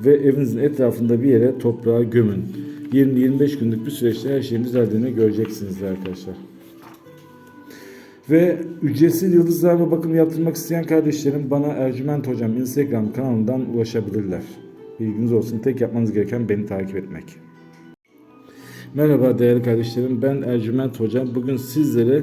ve evinizin etrafında bir yere toprağa gömün. 20-25 günlük bir süreçte her şeyin düzeldiğini göreceksiniz arkadaşlar. Ve ücretsiz yıldızlarla bakım yaptırmak isteyen kardeşlerim bana Ercüment Hocam Instagram kanalından ulaşabilirler. Bilginiz olsun. Tek yapmanız gereken beni takip etmek. Merhaba değerli kardeşlerim. Ben Ercüment Hocam. Bugün sizlere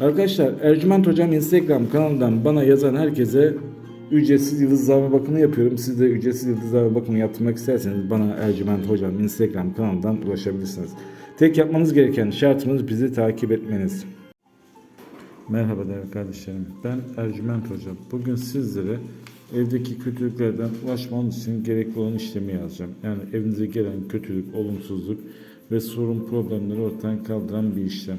Arkadaşlar Ercüment Hocam Instagram kanalından bana yazan herkese ücretsiz yıldızlama bakımı yapıyorum. Siz de ücretsiz yıldızlama bakımı yaptırmak isterseniz bana Ercüment Hocam Instagram kanalından ulaşabilirsiniz. Tek yapmanız gereken şartımız bizi takip etmeniz. Merhaba değerli kardeşlerim. Ben Ercüment Hocam. Bugün sizlere evdeki kötülüklerden ulaşmanız için gerekli olan işlemi yazacağım. Yani evinize gelen kötülük, olumsuzluk ve sorun problemleri ortadan kaldıran bir işlem.